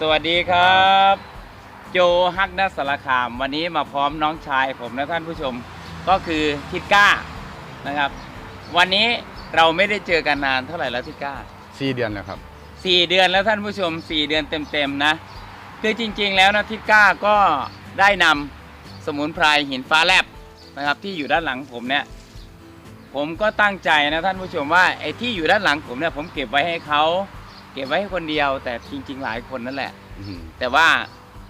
สวัสดีครับ โจฮักนัสสารคาม วันนี้มาพร้อมน้องชายผมนะท่านผู้ชมก็คือทิดก้านะครับ วันนี้เราไม่ได้เจอกันนานเท่าไหร่แล้วทิดก้าสี่เดือนแล้วครับสี่เดือนแล้วท่านผู้ชมสี่เดือนเต็มๆนะคือจริงๆแล้วนะทิดก้าก็ได้นำสมุนไพรหินฟ้าแลบนะครับ ที่อยู่ด้านหลังผมเนี่ยผมก็ตั้งใจนะท่านผู้ชมว่าไอ้ที่อยู่ด้านหลังผมเนี่ยผมเก็บไว้ให้เขา เก็บไว้ให้คนเดียว แต่จริง ๆ หลายคนนั่นแหละอื้อหือแต่ว่า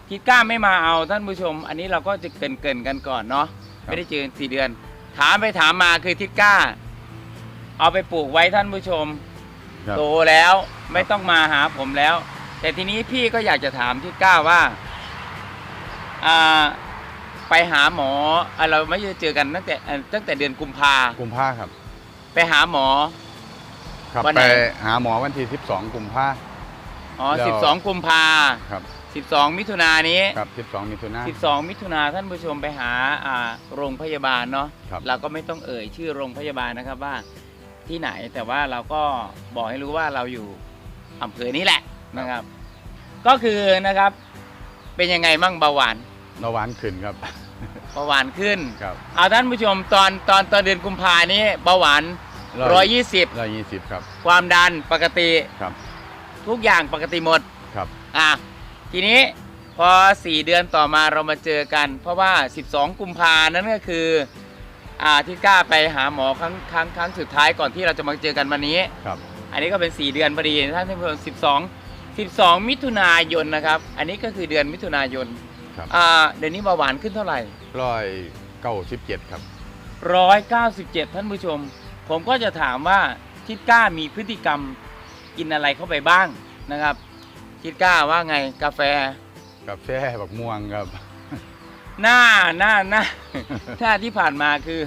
ทิดก้าไม่มาเอาท่านผู้ชม อันนี้เราก็จะเกรินเกินๆกันก่อนเนาะครับ ไม่ได้เจอกันสี่เดือน ถามไปถามมาคือทิดก้า เอาไปปลูกไว้ท่านผู้ชม ครับ โตแล้วไม่ต้องมาหาผมแล้ว แต่ทีนี้พี่ก็อยากจะถามทิดก้าว่าอ่า ไปหาหมออะเราไม่ได้เจอกันตั้งแต่เอ่อตั้งแต่เดือนกุมภากุมภาครับ ไปหาหมอ ครับวันไหไปนหาหมอวันที่ 12 กุมภา อ๋อแล้ว สิบสองกุมภาครับสิบสองมิถุนายนนี้ ครับ 12 มิถุนายน 12 มิถุนาท่านผู้ชมไปหาอ่าโรงพยาบาลเนาะครับ เราก็ไม่ต้องเอ่ยชื่อโรงพยาบาลนะครับว่าที่ไหนแต่ว่าเราก็บอกให้รู้ว่าเราอยู่อำเภอนี้แหละนะครับ ก็คือนะครับเป็นยังไงมั่งเบาหวานเบาหวานขึ้นครับ เบาหวานขึ้น ครับ เอาท่านผู้ชมตอนตอนตอนเดือนกุมภานี้เบาหวาน ร้อย120ยี่สิบครับ ความดันปกติครับ ทุกอย่างปกติหมดครับอะทีนี้พอ 4 เดือนต่อมาเรามาเจอกัน เพราะว่า 12 กุมภานั้นก็คืออ่าที่กล้าไปหาหมอครั้งครั้งครั้งสุดท้ายก่อนที่เราจะมาเจอกันวันนี้ครับ อันนี้ก็เป็น 4 เดือนพอดีท่านผู้ชม12 12 มิถุนายนนะครับ อันนี้ก็คือเดือนมิถุนายนครับอ่าเดือนนี้เบาหวานขึ้นเท่าไหร่ร้อยเก้าสิบเจ็ดครับ197ท่านผู้ชม ผมก็จะถามว่าทิดก้ามีพฤติกรรมกินอะไรเข้าไปบ้างนะครับทิดก้าว่าไงกาแฟกาแฟบักม่วงครับ หน้าหน้าหน้าถ้าที่ผ่านมาคือ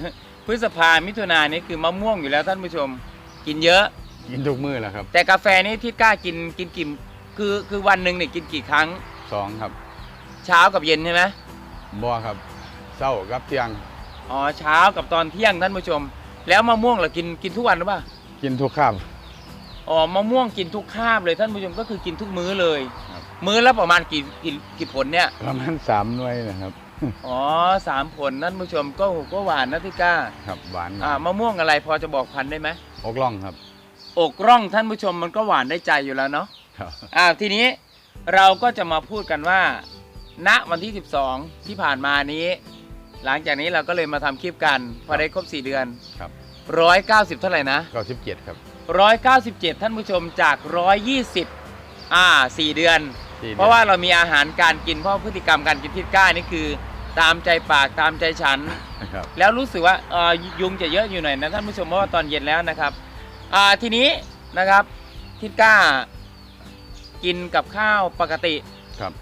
พฤษภามิถุนายนนี่คือมะม่วงอยู่แล้วท่านผู้ชม กินเยอะ กินทุกมื้อแหละครับ แต่กาแฟนี่ที่กล้ากินกินกี่คือคือวันหนึ่งเนี่ยกินกี่ครั้งสองครับ เช้ากับเย็นใช่ไหมบัวครับเศร้ากับเที่ยงอ๋อเช้ากับตอนเที่ยงท่านผู้ชม แล้วมะม่วงเรากินกินทุกวันหรือเปล่ากินทุกข้าม อ๋อมะม่วงกินทุกคาบเลยท่านผู้ชมก็คือกินทุกมื้อเลย ครับ มื้อละประมาณกี่กี่กี่ผลเนี่ย ประมาณสามหน่วยนะครับ อ๋อสามผลท่านผู้ชมก็ก็หวานนะที่กล้าครับหวานอ่ามะม่วงอะไรพอจะบอกพันธุ์ได้ไหมอกล่องครับอกร่องท่านผู้ชมมันก็หวานได้ใจอยู่แล้วเนาะ ครับ อ่าทีนี้เราก็จะมาพูดกันว่า ณวันที่ 12 ที่ผ่านมานี้ หลังจากนี้เราก็เลยมาทำคลิปกัน พอได้ครบ 4 เดือนครับ190เท่าไหร่นะเก้าสิบเจ็ดครับ197 ท่านผู้ชมจาก 120 อ่า 4 เดือน สี่ดือนเพราะว่าเรามีอาหารการกินเพราะพฤติกรรมการกินที่กล้านี่คือ ตามใจปากตามใจฉัน ครับ แล้วรู้สึกว่าเอ่อยุงจะเยอะอยู่หน่อยนะท่านผู้ชมเพราะว่าตอนเย็นแล้วนะครับอ่าทีนี้นะครับทิดก้า กินกับข้าวปกติ ครับ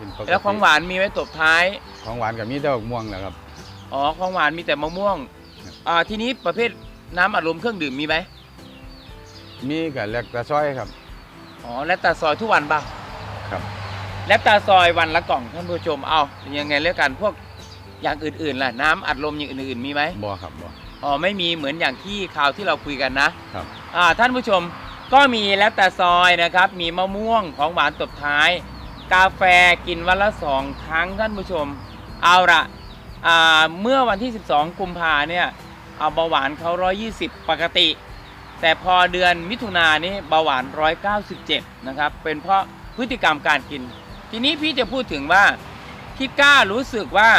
กินปกติแล้วของหวานมีไว้ตบท้าย ของหวานกับมีแต่บักม่วงแหละครับ อ๋อ ของหวานมีแต่มะม่วง อ่า ทีนี้ประเภทน้ำอัดลมเครื่องดื่มมีไหม มีกับแลกตะซ้อยครับ อ๋อ และตาซอยทุกวันป่ะครับและตาซอยวันละกล่องท่านผู้ชม เอายังไงเรื่องกันพวกอย่างอื่นๆล่ะ น้ำอัดลมอย่างอื่นๆมีไหมบ่ครับบ่อ๋อ ไม่มีเหมือนอย่างที่ข่าวที่เราคุยกันนะ ครับ อ่า ท่านผู้ชมก็มีแล้วแต่ซอยนะครับ มีมะม่วงของหวานตบท้าย กาแฟกินวันละสองครั้งท่านผู้ชม เอาละอ่าเมื่อวันที่ 12 กุมภาเนี่ยเอาเบาหวานเขา 120 ปกติ แต่พอเดือนมิถุนายนนี้เบาหวาน 197 นะครับ เป็นเพราะพฤติกรรมการกิน ทีนี้พี่จะพูดถึงว่าที่กล้ารู้สึกว่า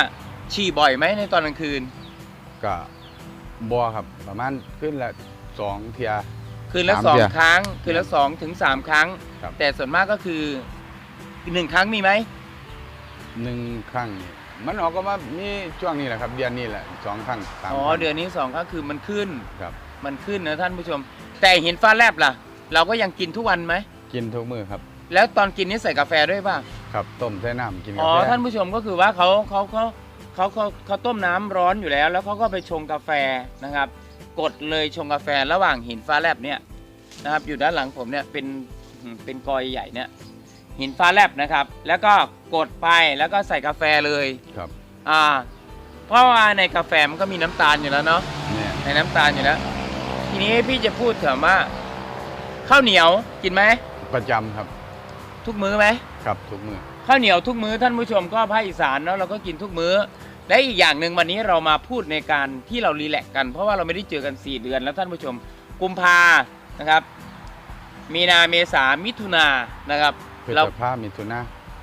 ฉี่บ่อยไหมในตอนกลางคืน ก็บ่ครับประมาณขึ้นละสองเทีย คืนละสามสองเที่ยครั้ง คืนละสองถึงสามครั้ง ครับ แต่ส่วนมากก็คือ หนึ่งครั้งมีไหมหนึ่งครั้งนี่มันออกก็มามีช่วงนี้แหละครับ เดือนนี้แหละสองครั้งสามอ๋อครั้งเดือนนี้สองครั้งคือมันขึ้น ครับมันขึ้นนะท่านผู้ชม แต่เห็นฟ้าแลบล่ะ เราก็ยังกินทุกวันไหม กินทุกมื้อครับ แล้วตอนกินนี่ใส่กาแฟด้วยป่ะ ครับต้มใส่น้ำกินกาอ๋อ แฟท่านผู้ชมก็คือว่าเขาเขาเขาเขาเขาเขาต้มน้ำร้อนอยู่แล้ว แล้วเขาก็ไปชงกาแฟนะครับ กดเลยชงกาแฟระหว่างหินฟ้าแลบเนี่ยนะครับอยู่ด้านหลังผมเนี่ยเป็นเป็นกอยใหญ่เนี่ย หินฟ้าแลบนะครับ แล้วก็กดไปแล้วก็ใส่กาแฟเลยครับอ่าเพราะว่าในกาแฟมันก็มีน้ำตาลอยู่แล้วเนาะเนี่ยในน้ำตาลอยู่แล้ว ทีนี้พี่จะพูดถึงว่าข้าวเหนียวกินไหมประจำครับทุกมื้อไหมครับทุกมือข้าวเหนียวทุกมื้อท่านผู้ชมก็ภาคอีสานเนาะเราก็กินทุกมื้อ และอีกอย่างหนึ่งวันนี้เรามาพูดในการที่เรารีแลกซ์กันเพราะว่าเราไม่ได้เจอกัน 4 เดือนแล้วท่านผู้ชมกุมภานะครับ มีนาเมษามิถุนานะครับ พฤเราษภามิถุนา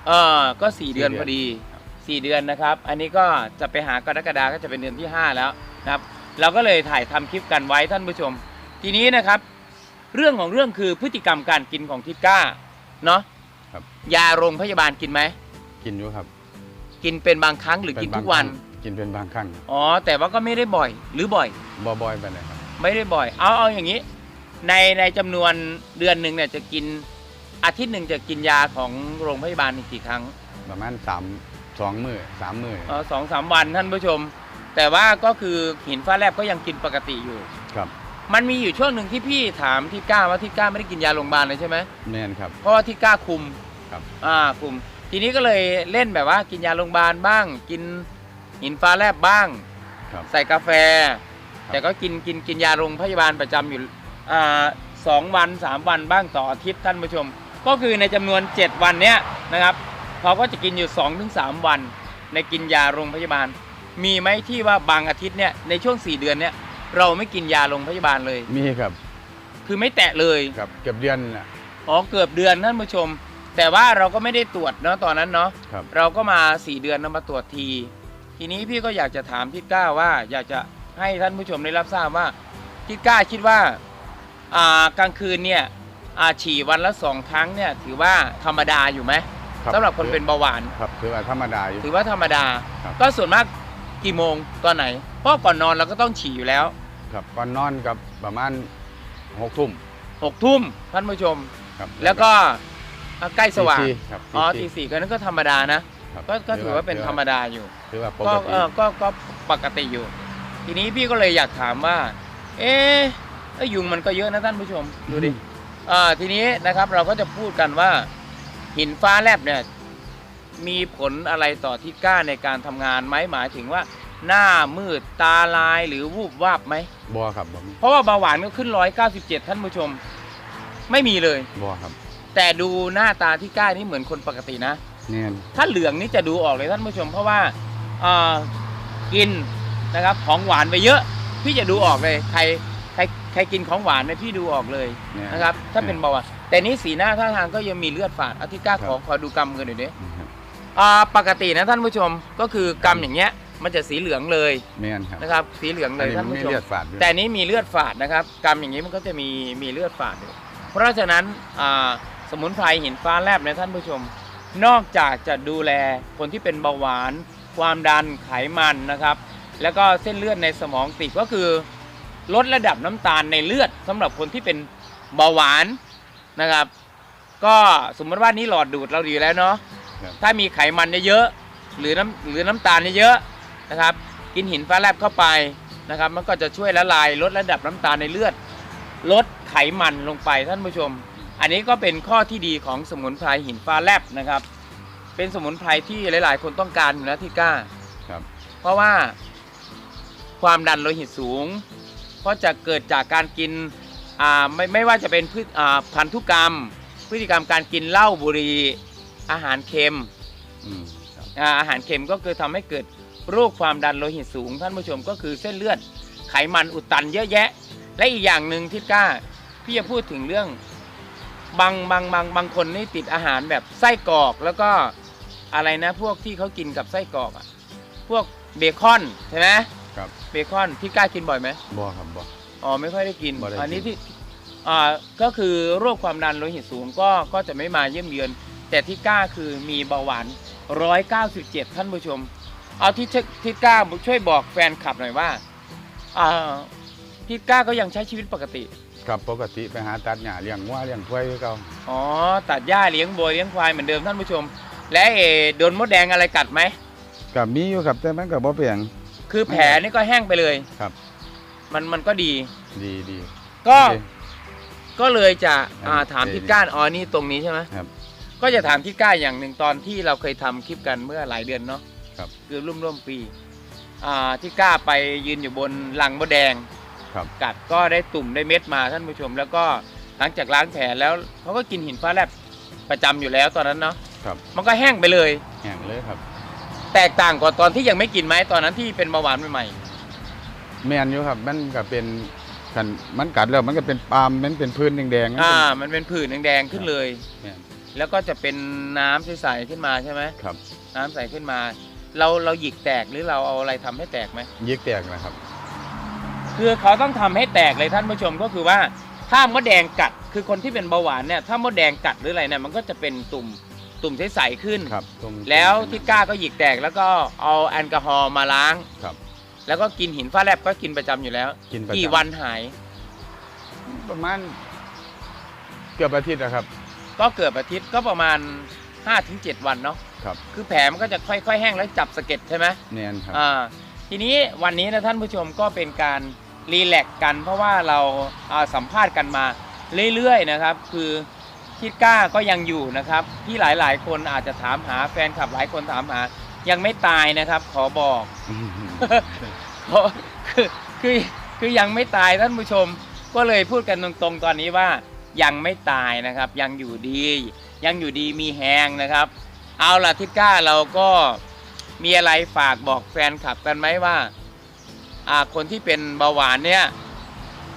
เออก็4เดือนสี่เดือนพอดีครับ4เดือนนะครับ อันนี้ก็จะไปหากรกฎาก็จะเป็นเดือนที่5แล้วนะครับ เราก็เลยถ่ายทำคลิปกันไว้ท่านผู้ชม ทีนี้นะครับ เรื่องของเรื่องคือพฤติกรรมการกินของทิศก้าเนาะครับ ยาโรงพยาบาลกินไหมกินอยู่ครับ กินเป็นบางครั้งหรือเป็กินบางทุกวันครั้งกินเป็นบางครั้งครับอ๋อแต่ว่าก็ไม่ได้บ่อย หรือบ่อยบ่บ่อยไปเลยครับไม่ได้บ่อย เอาเอาอย่างนี้ ในในจำนวนเดือนหนึ่งเนี่ยจะกิน อาทิตย์หนึ่งจะกินยาของโรงพยาบาลกี่ครั้ง ประมาณสามสองมือสามมือเออสองสามวันท่านผู้ชม แต่ว่าก็คือหินฟ้าแลบก็ยังกินปกติอยู่ครับ มันมีอยู่ช่วงหนึ่งที่พี่ถามที่ก้าว่าที่ก้าไม่ได้กินยาโรงพยาบาลเลยใช่ไหมแม่นครับ เพราะว่าที่ก้าคุมครับอ่าคุม ทีนี้ก็เลยเล่นแบบว่ากินยาโรงพยาบาลบ้าง กินหินฟ้าแลบบ้างครับใส่กาแฟ แต่ก็กินกินกินยาโรงพยาบาลประจำอยู่อ่าสองวันสามวันบ้างต่ออาทิตย์ท่านผู้ชม ก็คือในจำนวน 7 วันเนี้ยนะครับเขาก็จะกินอยู่2อถึงสวัน ในกินยาโรงพยาบาล มีไหมที่ว่าบางอาทิตย์เนี่ยในช่วง 4 เดือนเนี่ยเราไม่กินยาโรงพยาบาลเลย มีครับ คือไม่แตะเลยครับเก็บเดือนน่ะอ๋อเกือบเดือนท่านผู้ชม แต่ว่าเราก็ไม่ได้ตรวจเนาะตอนนั้นเนาะครับเราก็มา 4 เดือนนะมาตรวจที ทีนี้พี่ก็อยากจะถามทิศก้าว่าอยากจะให้ท่านผู้ชมได้รับทราบว่าทิศก้าคิดว่าอ่ากลางคืนเนี่ย อ่าฉี่วันละสองครั้งเนี่ยถือว่าธรรมดาอยู่ไหมครับสำหรับคนเป็นเบาหวาน ครับถือว่าธรรมดาอยู่ ถือว่าธรรมดา ครับ ก็ส่วนมากกี่โมงตอนไหน เพราะก่อนนอนเราก็ต้องฉี่อยู่แล้วครับก่อนนอนกับประมาณหกทุ่มหกทุ่มท่านผู้ชม ครับแล้วก็อะใกล้สว่าง ตีครับอ๋อตีตีสี่ก็นั่นก็ธรรมดานะ ครับก็ก็ถือว่าเป็นธรรมดาอยู่ ถือว่าปก็กติเออก็ก็ปกติอยู่ ทีนี้พี่ก็เลยอยากถามว่า เอ๊ะเอ้ยยุงมันก็เยอะนะท่านผู้ชม ดูดิอ่า ทีนี้นะครับเราก็จะพูดกันว่าหินฟ้าแลบเนี่ยมีผลอะไรต่อทิศก้าในการทำงานไหมหมายถึงว่า หน้ามืดตาลายหรือวูบวาบไหมบัวครับบ่มีเพราะว่าเบาหวานก็ขึ้นร้อยเก้าสิบเจ็ดท่านผู้ชม ไม่มีเลยบัวครับ แต่ดูหน้าตาที่ก้านี่เหมือนคนปกตินะเนียนถ้าเหลืองนี่จะดูออกเลยท่านผู้ชม เพราะว่าเอ่อกินนะครับของหวานไปเยอะ พี่จะดูออกเลยใคร ใครใครกินของหวานเนี่ยพี่ดูออกเลยเนียนะครับ ถ้าเป็นเบาหวานแต่นี้สีหน้าท่าทางก็ยังมีเลือดฝาดอาทิตย์ก้าขอขอดูกำกันหน่อยดิครับอ่าปกตินะท่านผู้ชมก็คือกำอย่างเงี้ย มันจะสีเหลืองเลยเนียนครับนะครับ สีเหลืองเลอันยนี้ท่านมันผู้มีชม เลือดฝาดด้วยแต่อันนี้มีเลือดฝาดนะครับกรรมอย่างนี้มันก็จะมีมีเลือดฝาดอยู่เพราะฉะนั้นอ่าสมุนไพรหินฟ้าแลบเนยท่านผู้ชม นอกจากจะดูแลคนที่เป็นเบาหวาน ความดันไขมันนะครับ แล้วก็เส้นเลือดในสมองตีบก็คือ ลดระดับน้ำตาลในเลือดสำหรับคนที่เป็นเบาหวานนะครับ ก็สมมติว่านี่หลอดดูดเราดีอยู่แล้วเนาะครับถ้ามีไขมันเยอะๆหรือน้ำหรือน้ำตาลเยอะๆนะครับ กินหินฟ้าแลบเข้าไปนะครับ มันก็จะช่วยละลายลดระดับน้ำตาลในเลือด ลดไขมันลงไปท่านผู้ชม อันนี้ก็เป็นข้อที่ดีของสมุนไพรหินฟ้าแลบนะครับ เป็นสมุนไพรที่หลาย ๆ คนต้องการอยู่แล้วที่กล้าครับเพราะว่าความดันโลหิตสูงเพ ราะจะเกิดจากการกินอ่าไม่ไม่ว่าจะเป็นพืชอ่าพันธุกรรม พฤติกรรมการกินเหล้าบุหรี่อาหารเค็มอืมครับอ่าอาหารเค็มก็คือทำให้เกิดโรคความดันโลหิตสูง ท่านผู้ชมก็คือเส้นเลือดไขมันอุดตันเยอะแยะ และอีกอย่างหนึ่งที่กล้าพี่จะพูดถึงเรื่องบางบางบางบางคนนี่ติดอาหารแบบไส้กรอกแล้วก็อะไรนะ พวกที่เขากินกับไส้กรอกอะพวกเบคอนใช่ไหมครับ เบคอนพี่กล้ากินบ่อยไหมบัวครับบัวอ๋อไม่ค่อยได้กิน บ่ได้กิน อันนี้ที่อ่าก็คือโรคความดันโลหิตสูงก็ก็จะไม่มาเยี่ยมเยือน แต่ที่กล้าคือมีเบาหวาน 197 ท่านผู้ชม เอาที่ที่กล้าช่วยบอกแฟนคลับหน่อยว่าอ่าที่กล้าก็ยังใช้ชีวิตปกติ ครับปกติไปหาตัดหญ้าเลี้ยงวัวเลี้ยงควายคือเก่าอ๋อ ตัดหญ้าเลี้ยงบัวเลี้ยงควายเหมือนเดิมท่านผู้ชม และเออโดนมดแดงอะไรกัดไหมกับมีอยู่ครับแต่มันก็บ่เปลี่ยน คือแผลนี่ก็แห้งไปเลย ครับ มันมันก็ดี ดีดี ก็โอเคก็เลยจะอ่าอ่าถามดีทิศก้านอ๋อนี่ตรงนี้ใช่ไหมครับ ก็จะถามทิศก้าอย่างหนึ่งตอนที่เราเคยทำคลิปกันเมื่อหลายเดือนเนาะครับคือร่วมร่วมๆปี อ่าที่กล้าไปยืนอยู่บนหลังมดแดง ครับ กัดก็ได้ตุ่มได้เม็ดมาท่านผู้ชม แล้วก็หลังจากล้างแผลแล้วเขาก็กินหินฟ้าแลบประจำอยู่แล้วตอนนั้นเนาะครับ มันก็แห้งไปเลย แห้งเลยครับ แตกต่างกว่าตอนที่ยังไม่กินไหมตอนนั้นที่เป็นเบาหวานใหม่แม่นอยู่ครับ มันก็เป็นคันมันกัดแล้วมันก็เป็นปาล์มมันเป็นพื้นแดงๆมันๆอ่า เป็นมันเป็นผื่นแดงๆขึ้นเลย แม่นแล้วก็จะเป็นน้ำใสๆขึ้นมาใช่ไหมครับน้ำใสขึ้นมา เราเราหยิกแตกหรือเราเอาอะไรทำให้แตกไหม ยิกแตกนะครับ คือเขาต้องทำให้แตกเลยท่านผู้ชมก็คือว่าถ้ามดแดงกัด คือคนที่เป็นเบาหวานเนี่ยถ้ามดแดงกัดหรืออะไรเนี่ยมันก็จะเป็นตุ่ม ตุ่มใสๆขึ้น ครับตรงแล้วทิศก้าก็หยิกแตกแล้วก็เอาแอลกอฮอล์มาล้าง ครับ แล้วก็กินหินฟ้าแลบก็กินประจำอยู่แล้ว กินประจำ กี่วันหายประมาณเกือบอาทิตย์นะครับ ก็เกือบอาทิตย์ก็ประมาณ 5-7 วันเนาะครับ คือแผลมันก็จะค่อยๆ แห้งแล้วจับสะเก็ดใช่ไหม แน่นครับ อ่าทีนี้วันนี้นะท่านผู้ชมก็เป็นการรีแลกซ์กัน เพราะว่าเราอ่าสัมภาษณ์กันมาเรื่อยๆนะครับ คือ ทิดก้าก็ยังอยู่นะครับ ที่หลายๆ คนอาจจะถามหาแฟนคลับหลายคนถามหา ยังไม่ตายนะครับ ขอบอกเพราะคือคือคือยังไม่ตายท่านผู้ชม ก็เลยพูดกันตรงๆตอนนี้ว่า ยังไม่ตายนะครับ ยังอยู่ดี ยังอยู่ดีมีแหงนะครับ เอาล่ะทิศก้าเราก็มีอะไรฝากบอกแฟนคลับกันไหมว่าอ่าคนที่เป็นเบาหวานเนี่ย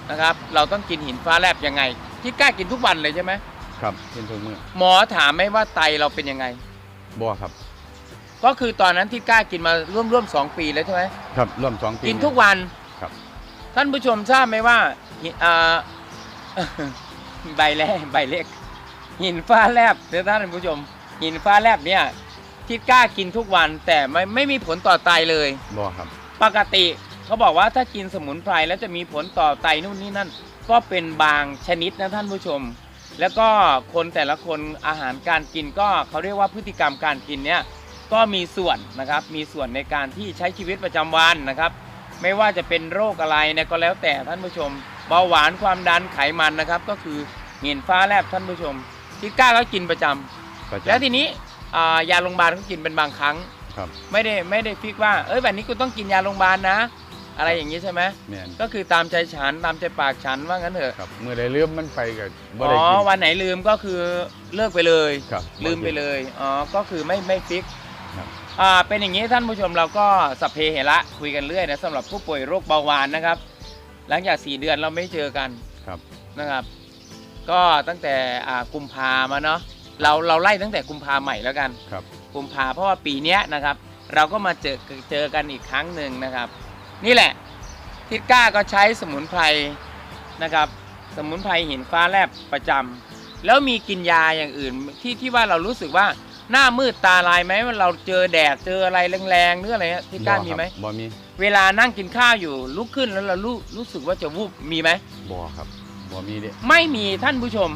นะครับ เราต้องกินหินฟ้าแลบยังไงทิศก้ากินทุกวันเลยใช่ไหม ครับเป็นทุกมือหมอถามไหมว่าไตเราเป็นยังไง บ่ครับ ก็คือตอนนั้นทิศก้ากินมาร่วมร่วมๆสองปีแล้วใช่ไหมครับร่วมสองปีกินทุกวันครับ ท่านผู้ชมทราบไหมว่าหิอ่าใบแรกใบเล็ก หินฟ้าแลบเดี๋ยวท่านผู้ชม หินฟ้าแลบเนี่ยที่กล้ากินทุกวันแต่ไม่ไม่มีผลต่อไตเลยบ่ครับ ปกติเขาบอกว่าถ้ากินสมุนไพรแล้วจะมีผลต่อไตนู่นนี่นั่น ก็เป็นบางชนิดนะท่านผู้ชม แล้วก็คนแต่ละคนอาหารการกินก็เขาเรียกว่าพฤติกรรมการกินเนี่ยก็มีส่วนนะครับมีส่วนในการที่ใช้ชีวิตประจำวันนะครับ ไม่ว่าจะเป็นโรคอะไรเนี่ยก็แล้วแต่ท่านผู้ชมเบาหวานความดันไขมันนะครับ ก็คือเห็นฟ้าแลบท่านผู้ชมทิก้าก็กินประจำประจำแล้วทีนี้อ่ายาโรงพยาบาลก็กินเป็นบางครั้งครับไม่ได้ไม่ได้ฟิกว่าเอ้ยวันนี้กูต้องกินยาโรงพยาบาลนะ อะไรอย่างนี้ใช่ไหมแม่น ก็คือตามใจฉันตามใจปากฉันว่างั้นเถอะครับเมื่อใดเลื่อมมันไปก็บ่อ๋ได้อกินวันไหนลืมก็คือเลิกไปเลย ครับลืมไปเลยอ๋อก็คือไม่ไม่ฟิกครับ อ่าเป็นอย่างนี้ท่านผู้ชมเราก็สัพเพเหระคุยกันเรื่อยนะสำหรับผู้ป่วยโรคเบาหวานนะครับ หลังจาก 4 เดือนเราไม่เจอกันครับ นะครับ ก็ตั้งแต่อ่ากุมภามาเนาะเราเราไล่ตั้งแต่กุมภาใหม่แล้วกัน ครับ กุมภาเพราะว่าปีเนี้ยนะครับ เราก็มาเจอเจอกันอีกครั้งหนึ่งนะครับ นี่แหละ ทิศก้าก็ใช้สมุนไพรนะครับ สมุนไพรหินฟ้าแลบประจำแล้วมีกินยาอย่างอื่นที่ที่ว่าเรารู้สึกว่าหน้ามืดตาลายไหมว่าเราเจอแดดเจออะไรแรงๆหรืออะไรฮะทิศก้ามีไหมบ่มีเวลานั่งกินข้าวอยู่ลุกขึ้นแล้วเรารู้รู้สึกว่าจะวูบมีไหมบ่ครับบ่มีเด้ไม่มีท่านผู้ชม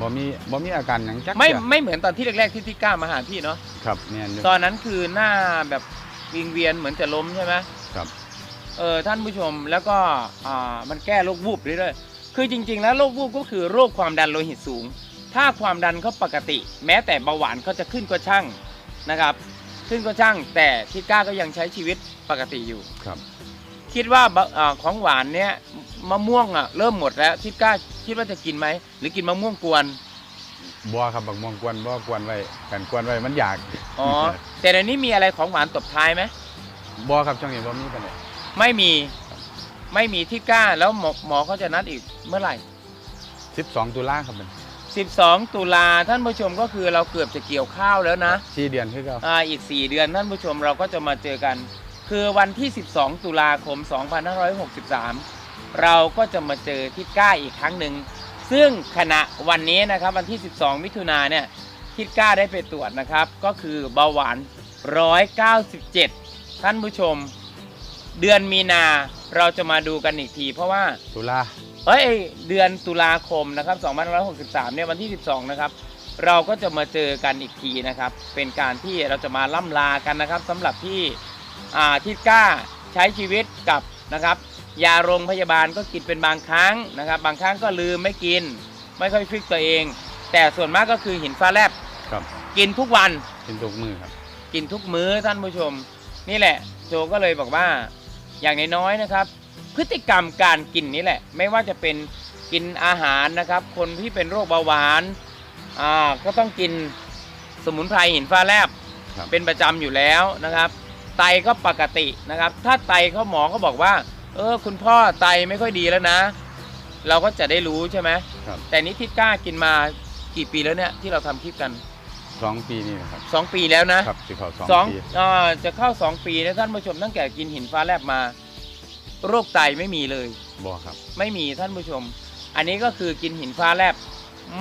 บ่มีบ่มีอาการหยังจักไม่เที่ยไม่เหมือนตอนที่แรกๆที่ทิศก้ามาหาพี่เนาะครับแม่นอยู่ตอนนั้นคือหน้าแบบวิงเวียนเหมือนจะล้มใช่ไหมครับ เออท่านผู้ชมแล้วก็อ่ามันแก้โรควูบเรื่อยๆคือจริง ๆ แล้วโรควูบก็คือโรคความดันโลหิตสูง ถ้าความดันเขาปกติ แม้แต่เบาหวานเขาจะขึ้นก็ช่างนะครับ ขึ้นก็ช่าง แต่ทิศก้าก็ยังใช้ชีวิตปกติอยู่ ครับ คิดว่าบะอ่าของหวานเนี้ยมะม่วงอะเริ่มหมดแล้วทิศก้าคิดว่าจะกินไหมหรือกินมะม่วงกวนบ่ครับบักม่วงกวนบ่กวนไว้กันกวนไว้มันอยากอ๋อ แต่ในนี้มีอะไรของหวานตบท้ายไหมบ่ครับช่วงนี้บ่มีปานใด ไม่มีไม่มีที่กล้าแล้วหมอหมอเขาจะนัดอีกเมื่อไหร่ 12 ตุลาครับมัน12 ตุลาท่านผู้ชมก็คือเราเกือบจะเกี่ยวข้าวแล้วนะสี่เดือนคือเก่าอ่าอีก 4 เดือนท่านผู้ชมเราก็จะมาเจอกัน คือวันที่ 12 ตุลาคม 2563 เราก็จะมาเจอทิศก้าอีกครั้งหนึ่งซึ่งขณะวันนี้นะครับวันที่ 12 มิถุนาเนี่ยทิศก้าได้ไปตรวจนะครับ ก็คือเบาหวาน 197 ท่านผู้ชม เดือนมีนาเราจะมาดูกันอีกที เพราะว่าตุลาเอ้ยเดือนตุลาคมนะครับ2563เนี่ยวันที่ 12 นะครับ เราก็จะมาเจอกันอีกทีนะครับ เป็นการที่เราจะมาล่ำลากันนะครับสำหรับที่อ่าที่กล้าใช้ชีวิตกับนะครับ ยาโรงพยาบาลก็กินเป็นบางครั้งนะครับ บางครั้งก็ลืมไม่กิน ไม่ค่อยฟิกตัวเอง แต่ส่วนมากก็คือหินฟ้าแลบครับกินทุกวัน เป็นทุกมือครับ กินทุกมื้อท่านผู้ชม นี่แหละโจก็เลยบอกว่า อย่างน้อยๆนะครับ พฤติกรรมการกินนี่แหละ ไม่ว่าจะเป็นกินอาหารนะครับ คนที่เป็นโรคเบาหวานอ่าก็ต้องกินสมุนไพรหินฟ้าแลบครับ เป็นประจำอยู่แล้วนะครับ ไตก็ปกตินะครับ ถ้าไตเขาหมอเขาบอกว่า เออ คุณพ่อไตไม่ค่อยดีแล้วนะ เราก็จะได้รู้ใช่ไหมครับ แต่นี้ทิศกล้ากินมากี่ปีแล้วเนี่ยที่เราทำคลิปกัน สองปีนี่นะครับสองปีแล้วนะครับสิเขาสองสองปีอ่าจะเข้าสองปีนะท่านผู้ชมตั้งแต่กินหินฟ้าแลบมา โรคไตไม่มีเลย บ่ครับ ไม่มีท่านผู้ชม อันนี้ก็คือกินหินฟ้าแลบ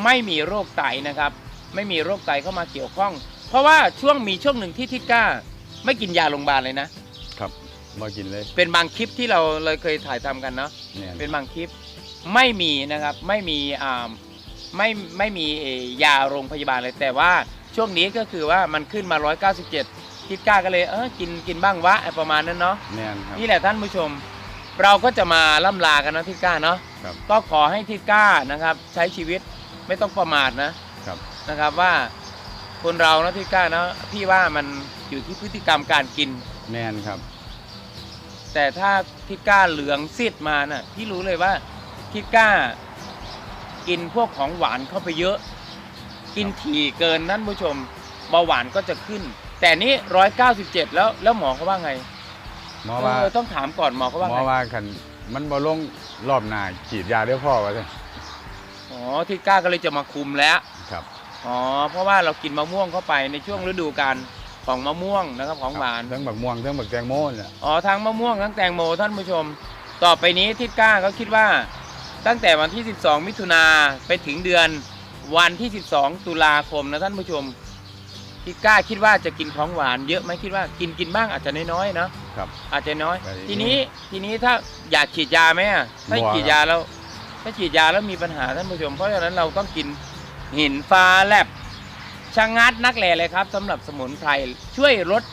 ไม่มีโรคไตนะครับ ไม่มีโรคไตเข้ามาเกี่ยวข้อง เพราะว่าช่วงมีช่วงหนึ่งที่ทิศกล้า ไม่กินยาโรงพยาบาลเลยนะ ครับบ่กินเลยเป็นบางคลิปที่เราเลยเคยถ่ายทำกันเนาะ เนี่ยเป็นบางคลิปไม่มีนะครับไม่มีอ่าไม่ไม่มีเอ่อยาโรงพยาบาลเลยแต่ว่า ช่วงนี้ก็คือว่ามันขึ้นมา 197ทิศกล้าก็เลยเออกินกินบ้างวะไอ้ประมาณนั้นเนาะแน่นครับ นี่แหละท่านผู้ชม เราก็จะมาล่ำลากันเนาะทิศกล้าเนาะครับก็ขอให้ทิศกล้านะครับ ใช้ชีวิตไม่ต้องประมาทนะครับ นะครับว่าคนเราเนาะทิศกล้าเนาะพี่ว่ามันอยู่ที่พฤติกรรมการกิน แน่นครับ แต่ถ้าทิศกล้าเหลืองซีดมาน่ะพี่รู้เลยว่าทิศกล้า กินพวกของหวานเข้าไปเยอะ กินถี่เกินนั่นผู้ชมเบาหวานก็จะขึ้น แต่นี่ร้อยเก้าสิบเจ็ดแล้วแล้วหมอเขาว่าไงหมอว่าเออต้องถามก่อนหมอเขาว่าหมไงอว่าคันมันบ่ลงรอบหน้าฉีดยาเด้อพ่อว่าซั่นอ๋อทิศกล้าก็เลยจะมาคุมแล้ว ครับ อ๋อ เพราะว่าเรากินมะม่วงเข้าไปในช่วงฤดูกาลของมะม่วงนะครับของหวาน ทั้งบักม่วงทั้งบักแตงโมนี่แหละอ๋อทั้งมะม่วงทั้งแตงโมท่านผู้ชม ต่อไปนี้ทิศก้าก็คิดว่า ตั้งแต่วันที่ 12 มิถุนาไปถึงเดือน วันที่ 12 ตุลาคมนะท่านผู้ชมทิศก้าคิดว่าจะกินของหวานเยอะไหมคิดว่ากินกินบ้างอาจจะน้อยๆเนาะครับ อาจจะน้อยไปทีนี้ทีนี้ถ้าอยากฉีดยาไหมอะถ้าบ่ครับ ฉีดยาแล้วถ้าฉีดยาแล้วมีปัญหาท่านผู้ชม เพราะฉะนั้นเราต้องกินหินฟ้าแลบชะงัดนักแหล่เลยครับสำหรับสมุนไพรช่วยลด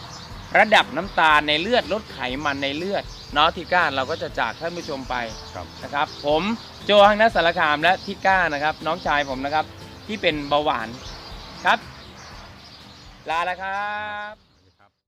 ระดับน้ำตาลในเลือดลดไขมันในเลือดเนาะทิก้าเราก็จะจากท่านผู้ชมไป ครับ นะครับผมโจฮังนัสสารคามและทิก้านะครับ น้องชายผมนะครับ ที่เป็นเบาหวานครับ ลาแล้วครับ